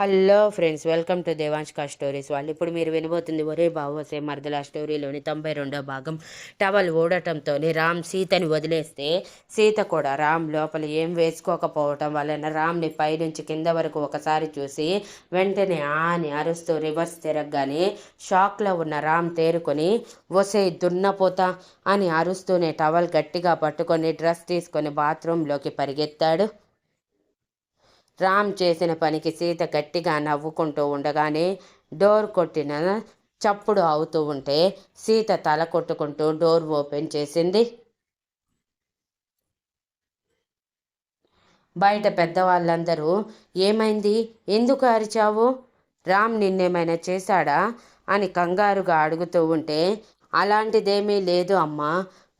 Hello friends welcome to దేవాంష్కా stories. వాళ్ళు ఇప్పుడు మీరు వినబోతుంది ఒరే బావోసే మరదల స్టోరీలోని తొంభై రెండో భాగం. టవల్ ఓడటంతోనే రామ్ సీతని వదిలేస్తే సీత కూడా రామ్ లోపల ఏం వేసుకోకపోవటం వలన రామ్ని పైనుంచి కింద వరకు ఒకసారి చూసి వెంటనే ఆని అరుస్తూ రివర్స్ తిరగగానే షాక్లో ఉన్న రామ్ తేరుకొని ఒసే దున్నపోతా అని అరుస్తూనే టవల్ గట్టిగా పట్టుకొని డ్రెస్ తీసుకొని బాత్రూంలోకి పరిగెత్తాడు. రామ్ చేసిన పనికి సీత గట్టిగా నవ్వుకుంటూ ఉండగానే డోర్ కొట్టిన చప్పుడు అవుతూ ఉంటే సీత తల కొట్టుకుంటూ డోర్ ఓపెన్ చేసింది. బయట పెద్దవాళ్ళందరూ ఏమైంది? ఎందుకు అరిచావు? రామ్ నిన్నేమైనా చేశాడా? అని కంగారుగా అడుగుతూ ఉంటే అలాంటిదేమీ లేదు అమ్మా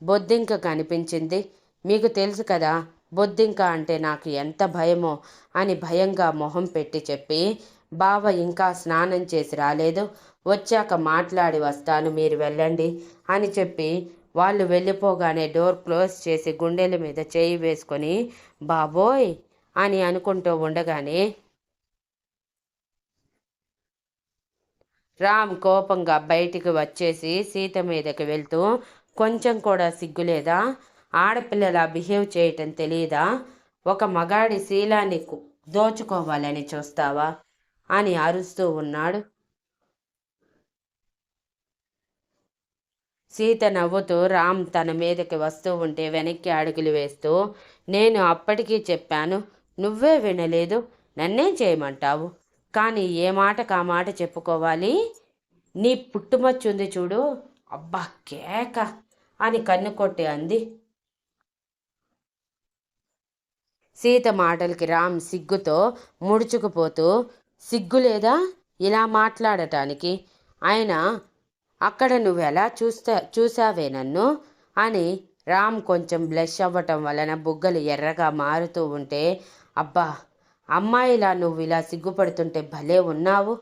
బొద్దింక కనిపించింది. మీకు తెలుసు కదా బొద్దింక అంటే నాకు ఎంత భయమో అని భయంగా మొహం పెట్టి చెప్పి బావ ఇంకా స్నానం చేసి రాలేదు. వచ్చాక మాట్లాడి వస్తాను మీరు వెళ్ళండి అని చెప్పి వాళ్ళు వెళ్ళిపోగానే డోర్ క్లోజ్ చేసి గుండెల మీద చేయి వేసుకొని బాబోయ్ అని అనుకుంటూ ఉండగానే రామ్ కోపంగా బయటికి వచ్చేసి సీత మీదకి వెళ్తూ కొంచెం కూడా సిగ్గులేదా? ఆడపిల్లలా బిహేవ్ చేయటం తెలియదా ఒక మగాడి శీలాన్ని దోచుకోవాలని చూస్తావా? అని అరుస్తూ ఉన్నాడు. సీత నవ్వుతూ రామ్ తన మీదకి వస్తూ ఉంటే వెనక్కి అడుగులు వేస్తూ నేను అప్పటికీ చెప్పాను నువ్వే వినలేదు నన్నేం చేయమంటావు. కానీ ఏ మాటకు ఆ మాట చెప్పుకోవాలి? నీ పుట్టుమచ్చుంది చూడు. అబ్బా కేక అని కన్ను కొట్టి అంది. సీత మాటలకి రామ్ సిగ్గుతో ముడుచుకుపోతూ సిగ్గు లేదా? ఇలా మాట్లాడటానికి? ఆయన అక్కడ నువ్వెలా చూస్తా చూసావే నన్ను? అని రామ్ కొంచెం బ్లష్ అవ్వటం వలన బుగ్గలు ఎర్రగా మారుతూ ఉంటే అబ్బా అమ్మాయిలా నువ్వు ఇలా సిగ్గుపడుతుంటే భలే ఉన్నావు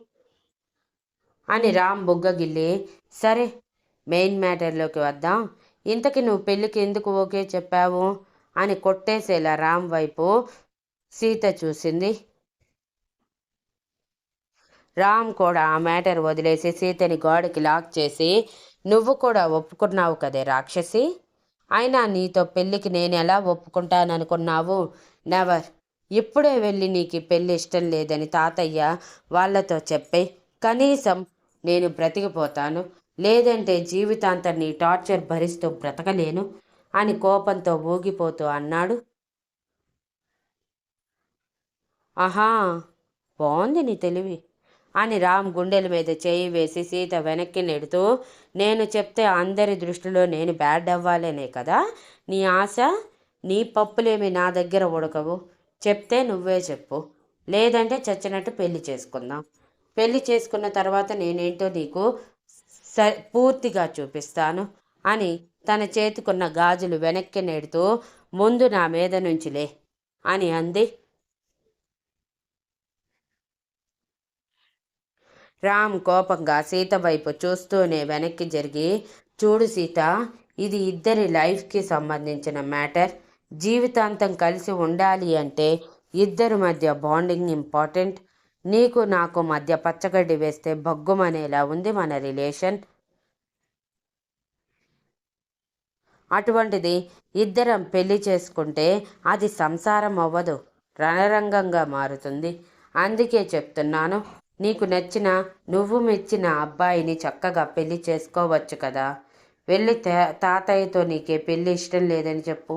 అని రామ్ బుగ్గగిల్లి సరే మెయిన్ మ్యాటర్లోకి వద్దాం. ఇంతకి నువ్వు పెళ్ళికి ఎందుకు ఓకే చెప్పావు? అని కొట్టేసేలా రామ్ వైపు సీత చూసింది. రామ్ కూడా ఆ మ్యాటర్ వదిలేసి సీతని గోడకి లాక్ చేసి నువ్వు కూడా ఒప్పుకున్నావు కదే రాక్షసి? అయినా నీతో పెళ్ళికి నేను ఎలా ఒప్పుకుంటాననుకున్నావు? నెవర్. ఇప్పుడే వెళ్ళి నీకు పెళ్ళి ఇష్టం లేదని తాతయ్య వాళ్ళతో చెప్పే కనీసం నేను బ్రతికిపోతాను. లేదంటే జీవితాంతం నీ టార్చర్ భరిస్తూ బ్రతకలేను. అని కోపంతో ఊగిపోతూ అన్నాడు. ఆహా బాగుంది నీ తెలివి అని రామ్ గుండెల మీద చేయి వేసి సీత వెనక్కి నెడుతూ నేను చెప్తే అందరి దృష్టిలో నేను బ్యాడ్ అవ్వాలనే కదా? నీ ఆశ? నీ పప్పులేమి నా దగ్గర ఉడకవు. చెప్తే నువ్వే చెప్పు. లేదంటే చచ్చినట్టు పెళ్ళి చేసుకుందాం. పెళ్ళి చేసుకున్న తర్వాత నేనేంటో నీకు స పూర్తిగా చూపిస్తాను అని తన చేతికున్న గాజులు వెనక్కి నేడుతూ ముందు నా మీద నుంచిలే అని అంది. రామ్ కోపంగా సీత వైపు చూస్తూనే వెనక్కి జరిగి చూడు సీత ఇది ఇద్దరి లైఫ్కి సంబంధించిన మ్యాటర్. జీవితాంతం కలిసి ఉండాలి అంటే ఇద్దరి మధ్య బాండింగ్ ఇంపార్టెంట్. నీకు నాకు మధ్య పచ్చగడ్డి వేస్తే భగ్గుమనేలా ఉంది మన రిలేషన్. అటువంటిది ఇద్దరం పెళ్ళి చేసుకుంటే అది సంసారం అవ్వదు. రణరంగంగా మారుతుంది. అందుకే చెప్తున్నాను నీకు నచ్చిన నువ్వు మెచ్చిన అబ్బాయిని చక్కగా పెళ్ళి చేసుకోవచ్చు కదా. వెళ్ళి తాతయ్యతో నీకే పెళ్ళి ఇష్టం లేదని చెప్పు.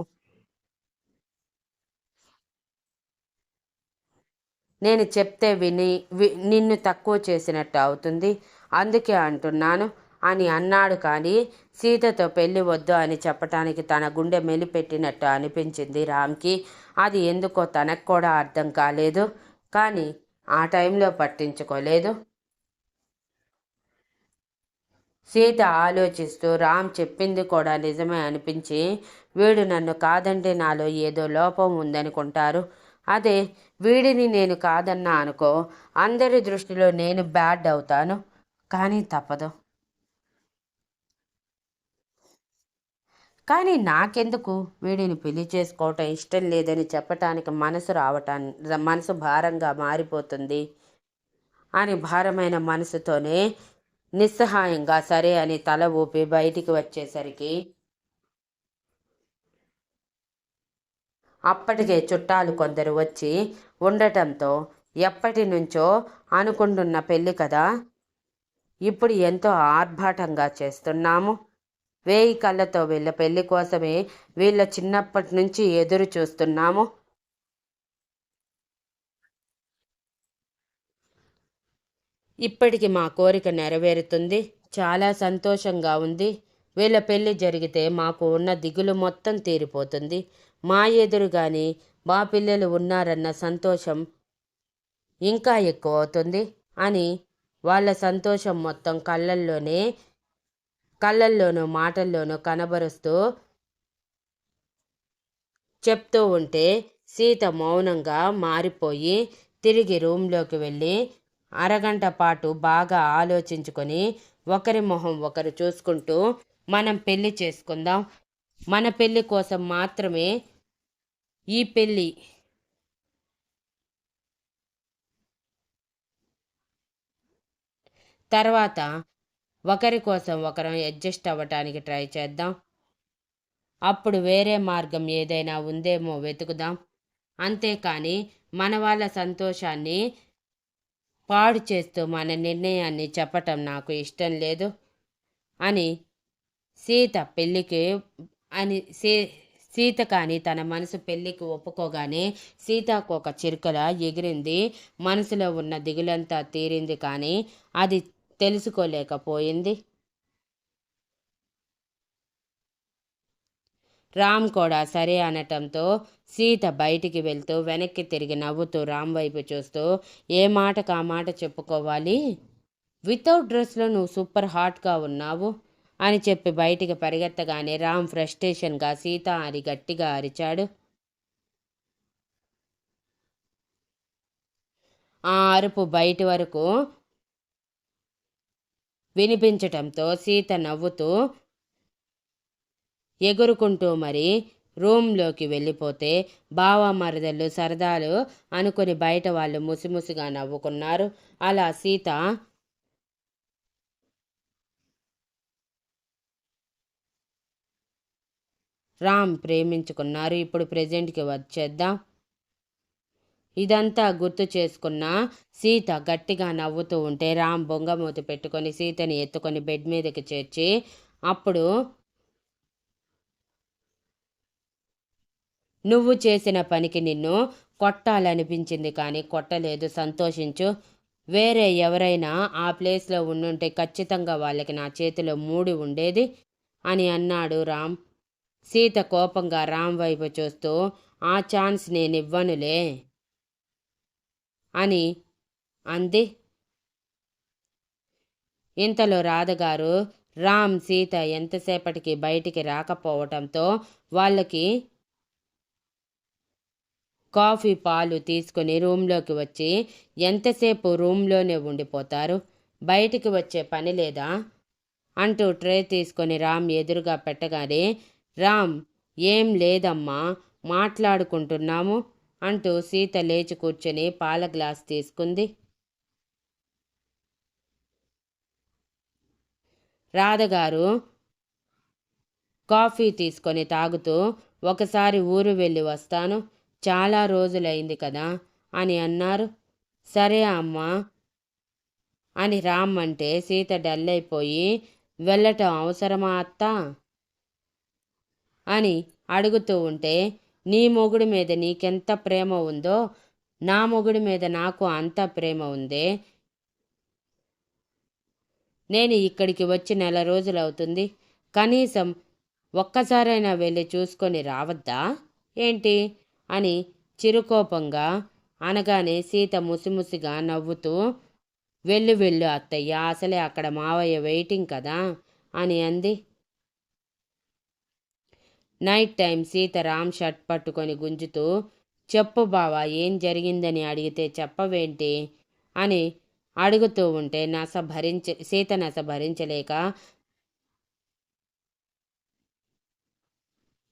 నేను చెప్తే విని నిన్ను తక్కువ చేసినట్టు అవుతుంది. అందుకే అంటున్నాను అని అన్నాడు కానీ సీతతో పెళ్ళి వద్దు అని చెప్పటానికి తన గుండె మెలిపెట్టినట్టు అనిపించింది రామ్కి. అది ఎందుకో తనకు కూడా అర్థం కాలేదు. కానీ ఆ టైంలో పట్టించుకోలేదు. సీత ఆలోచిస్తూ రామ్ చెప్పింది కూడా నిజమే అనిపించి వీడు నన్ను కాదంటే నాలో ఏదో లోపం ఉందనుకుంటారు. అదే వీడిని నేను కాదన్నా అనుకో అందరి దృష్టిలో నేను బ్యాడ్ అవుతాను. కానీ తప్పదు. కానీ నాకెందుకు? వీడిని పెళ్ళి చేసుకోవటం ఇష్టం లేదని చెప్పటానికి మనసు రావటాన్ని మనసు భారంగా మారిపోతుంది అని భారమైన మనసుతోనే నిస్సహాయంగా సరే అని తల ఊపి బయటికి వచ్చేసరికి అప్పటికే చుట్టాలు కొందరు వచ్చి ఉండటంతో ఎప్పటి నుంచో అనుకుంటున్న పెళ్ళి కదా ఇప్పుడు ఎంతో ఆర్భాటంగా చేస్తున్నాము. వేయి కళ్ళతో వీళ్ళ పెళ్ళి కోసమే వీళ్ళ చిన్నప్పటి నుంచి ఎదురు చూస్తున్నాము. ఇప్పటికి మా కోరిక నెరవేరుతుంది. చాలా సంతోషంగా ఉంది. వీళ్ళ పెళ్ళి జరిగితే మాకు ఉన్న దిగులు మొత్తం తీరిపోతుంది. మా ఎదురుగాని మా పిల్లలు ఉన్నారన్న సంతోషం ఇంకా ఎక్కువ అవుతుంది అని వాళ్ళ సంతోషం మొత్తం కళ్ళల్లోనే కళ్ళల్లోనూ మాటల్లోనూ కనబరుస్తూ చెప్తూ ఉంటే సీత మౌనంగా మారిపోయి తిరిగి రూమ్లోకి వెళ్ళి అరగంట పాటు బాగా ఆలోచించుకొని ఒకరి మొహం ఒకరు చూసుకుంటూ మనం పెళ్ళి చేసుకుందాం. మన పెళ్ళి కోసం మాత్రమే ఈ పెళ్ళి తర్వాత ఒకరి కోసం ఒకరం అడ్జస్ట్ అవ్వటానికి ట్రై చేద్దాం. అప్పుడు వేరే మార్గం ఏదైనా ఉందేమో వెతుకుదాం. అంతేకాని మన వాళ్ళ సంతోషాన్ని పాడు చేస్తూ మన నిర్ణయాన్ని చెప్పటం నాకు ఇష్టం లేదు అని సీత పెళ్ళికి అని సీ సీత కానీ తన మనసు పెళ్ళికి ఒప్పుకోగానే సీతకు ఒక చిరుకల ఎగిరింది. మనసులో ఉన్న దిగులంతా తీరింది కానీ అది తెలుసుకోలేకపోయింది. రామ్ కూడా సరే అనటంతో సీత బయటికి వెళ్తూ వెనక్కి తిరిగి నవ్వుతూ రామ్ వైపు చూస్తూ ఏ మాటకు ఆ మాట చెప్పుకోవాలి? వితౌట్ డ్రెస్లో నువ్వు సూపర్ హాట్గా ఉన్నావు అని చెప్పి బయటికి పరిగెత్తగానే రామ్ ఫ్రస్ట్రేషన్గా సీత అని గట్టిగా అరిచాడు. ఆ అరుపు బయటి వరకు వినిపించటంతో సీత నవ్వుతూ ఎగురుకుంటూ మరి రూమ్లోకి వెళ్ళిపోతే బావ మరదలు సరదాలు అనుకుని బయట వాళ్ళు ముసిముసిగా నవ్వుకున్నారు. అలా సీత రామ్ ప్రేమించుకున్నారు. ఇప్పుడు ప్రజెంట్కి వచ్చేద్దాం. ఇదంతా గుర్తు చేసుకున్న సీత గట్టిగా నవ్వుతూ ఉంటే రామ్ బొంగమూతి పెట్టుకొని సీతని ఎత్తుకొని బెడ్ మీదకి చేర్చి అప్పుడు నువ్వు చేసిన పనికి నిన్ను కొట్టాలనిపించింది కానీ కొట్టలేదు. సంతోషించు. వేరే ఎవరైనా ఆ ప్లేస్లో ఉండుంటే ఖచ్చితంగా వాళ్ళకి నా చేతిలో మూడి ఉండేది అని అన్నాడు రామ్. సీత కోపంగా రామ్ వైపు చూస్తూ ఆ ఛాన్స్ నేను ఇవ్వనులే అని అంది. ఇంతలో రాధగారు రామ్ సీత ఎంతసేపటికి బయటికి రాకపోవటంతో వాళ్ళకి కాఫీ పాలు తీసుకుని రూమ్లోకి వచ్చి ఎంతసేపు రూమ్లోనే ఉండిపోతారు? బయటికి వచ్చే పని లేదా అంటూ ట్రే తీసుకొని రామ్ ఎదురుగా పెట్టగానే రామ్ ఏం లేదమ్మా మాట్లాడుకుంటున్నాము. అంటూ సీత లేచి కూర్చొని పాల గ్లాస్ తీసుకుంది. రాధగారు కాఫీ తీసుకొని తాగుతూ ఒకసారి ఊరు వెళ్ళి వస్తాను. చాలా రోజులైంది కదా అని అన్నారు. సరే అమ్మా అని రామ్మంటే సీత డల్ అయిపోయి వెళ్ళటం అవసరమా అత్త? అని అడుగుతూ ఉంటే నీ మొగుడి మీద నీకెంత ప్రేమ ఉందో నా మొగుడి మీద నాకు అంత ప్రేమ ఉందే. నేను ఇక్కడికి వచ్చి నెల రోజులవుతుంది కనీసం ఒక్కసారైనా వెళ్ళి చూసుకొని రావద్దా? ఏంటి? అని చిరుకోపంగా అనగానే సీత ముసిముసిగా నవ్వుతూ వెళ్ళు వెళ్ళు అత్తయ్య అసలే అక్కడ మావయ్య వెయిటింగ్ కదా అని అంది. Night time Sita Ram shirt పట్టుకొని గుంజుతూ చెప్పు బావా ఏం జరిగిందని అడిగితే చెప్పవేంటి? అని అడుగుతూ ఉంటే నస భరించ సీత నస భరించలేక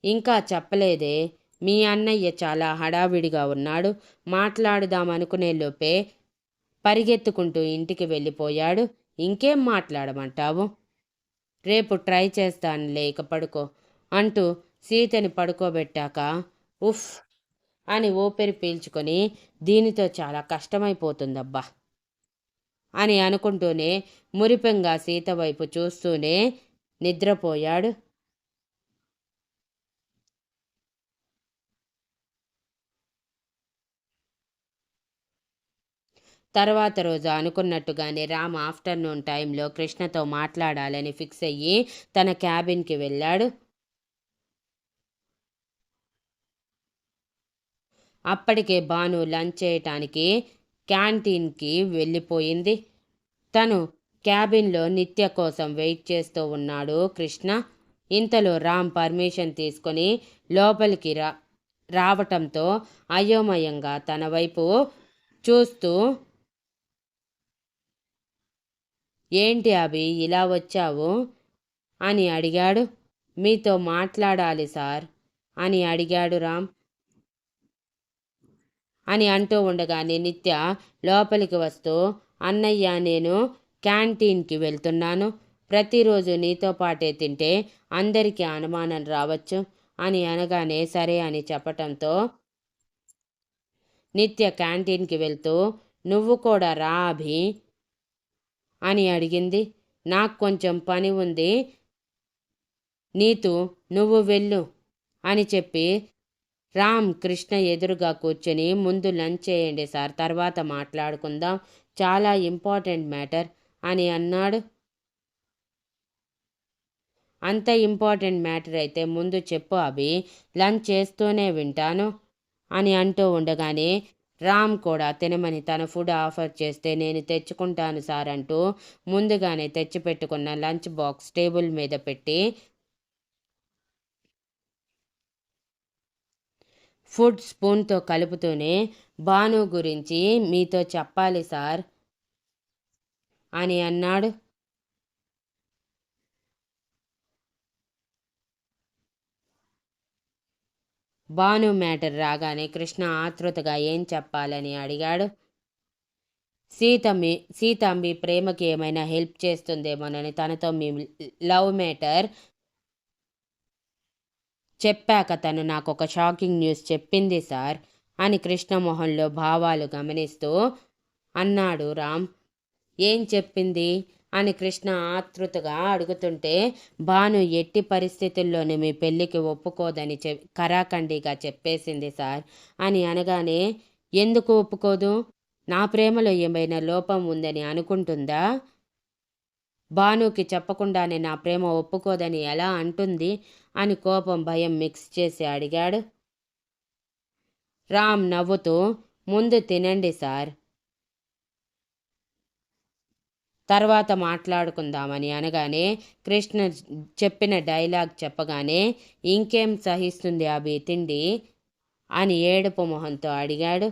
ఇంకా చెప్పలేదే మీ అన్నయ్య చాలా హడావిడిగా ఉన్నాడు మాట్లాడుదామనుకునే లోపే పరిగెత్తుకుంటూ ఇంటికి వెళ్ళిపోయాడు. ఇంకేం మాట్లాడమంటావు? రేపు ట్రై చేస్తాను లేక పడుకో అంటూ సీతని పడుకోబెట్టాక ఉఫ్ అని ఊపిరి పీల్చుకొని దీనితో చాలా కష్టమైపోతుందబ్బా అని అనుకుంటూనే మురిపెంగా సీత వైపు చూస్తూనే నిద్రపోయాడు. తర్వాత రోజు అనుకున్నట్టుగానే రామ్ ఆఫ్టర్నూన్ టైంలో కృష్ణతో మాట్లాడాలని ఫిక్స్ అయ్యి తన క్యాబిన్కి వెళ్ళాడు. అప్పటికే భాను లంచ్ చేయటానికి క్యాంటీన్కి వెళ్ళిపోయింది. తను క్యాబిన్లో నిత్య కోసం వెయిట్ చేస్తూ ఉన్నాడు కృష్ణ. ఇంతలో రామ్ పర్మిషన్ తీసుకొని లోపలికి రా రావటంతో అయోమయంగా తన వైపు చూస్తూ ఏంటి అభి ఇలా వచ్చావు? అని అడిగాడు. మీతో మాట్లాడాలి సార్ అని అడిగాడు రామ్. అని అంటూ ఉండగానే నిత్య లోపలికి వస్తూ అన్నయ్య నేను క్యాంటీన్కి వెళ్తున్నాను. ప్రతిరోజు నీతో పాటే తింటే అందరికీ అనుమానం రావచ్చు అని అనగానే సరే అని చెప్పటంతో నిత్య క్యాంటీన్కి వెళ్తూ నువ్వు కూడా రా అభి అని అడిగింది. నాకు కొంచెం పని ఉంది. నీతు నువ్వు వెళ్ళు అని చెప్పి రామ్ కృష్ణ ఎదురుగా కూర్చొని ముందు లంచ్ చేయండి సార్ తర్వాత మాట్లాడుకుందాం. చాలా ఇంపార్టెంట్ మ్యాటర్ అని అన్నాడు. అంత ఇంపార్టెంట్ మ్యాటర్ అయితే ముందు చెప్పు అభి లంచ్ చేస్తూనే వింటాను అని అంటూ ఉండగానే రామ్ కూడా తినమని తన ఫుడ్ ఆఫర్ చేస్తే నేను తెచ్చుకుంటాను సార్ అంటూ ముందుగానే తెచ్చిపెట్టుకున్న లంచ్ బాక్స్ టేబుల్ మీద పెట్టి ఫుడ్ స్పూన్తో కలుపుతూనే భాను గురించి మీతో చెప్పాలి సార్. అని అన్నాడు. భాను మ్యాటర్ రాగానే కృష్ణ ఆతృతగా ఏం చెప్పాలని అడిగాడు. సీతమ్మి మీ ప్రేమకి ఏమైనా హెల్ప్ చేస్తుందేమోనని తనతో మీ లవ్ మ్యాటర్ చెప్పాక తను నాకు ఒక షాకింగ్ న్యూస్ చెప్పింది సార్ అని కృష్ణమోహన్లో భావాలు గమనిస్తూ అన్నాడు రామ్. ఏం చెప్పింది? అని కృష్ణ ఆతృతగా అడుగుతుంటే భాను ఎట్టి పరిస్థితుల్లోనూ మీ పెళ్ళికి ఒప్పుకోదని చె కరాఖండిగా చెప్పేసింది సార్ అని అనగానే ఎందుకు ఒప్పుకోదు? నా ప్రేమలో ఏమైనా లోపం ఉందని అనుకుంటుందా? భానుకి చెప్పకుండానే నా ప్రేమ ఒప్పుకోదని ఎలా అంటుంది అని కోపం భయం మిక్స్ చేసి అడిగాడు. రామ్ నవ్వుతూ ముందు తినండి సార్. తర్వాత మాట్లాడుకుందామని అనగానే కృష్ణ చెప్పిన డైలాగ్ చెప్పగానే ఇంకేం సహిస్తుంది అభి తిండి? అని ఏడుపు మొహంతో అడిగాడు.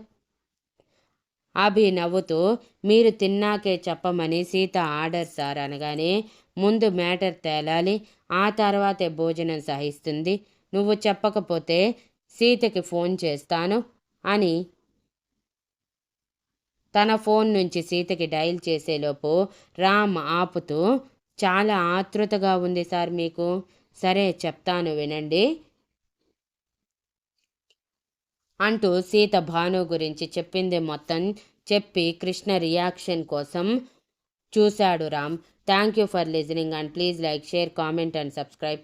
అభి నవ్వుతూ మీరు తిన్నాకే చెప్పమని సీత ఆర్డర్ సార్ అనగానే ముందు మ్యాటర్ తేలాలి ఆ తర్వాతే భోజనం సహిస్తుంది. నువ్వు చెప్పకపోతే సీతకి ఫోన్ చేస్తాను అని తన ఫోన్ నుంచి సీతకి డైల్ చేసేలోపు రామ్ ఆపుతూ చాలా ఆతృతగా ఉంది సార్ మీకు. సరే చెప్తాను వినండి. అంటూ సీత భాను గురించి చెప్పింది మొత్తం చెప్పి కృష్ణ రియాక్షన్ కోసం చూశాడు Ram. Thank you for listening and please like share comment and subscribe.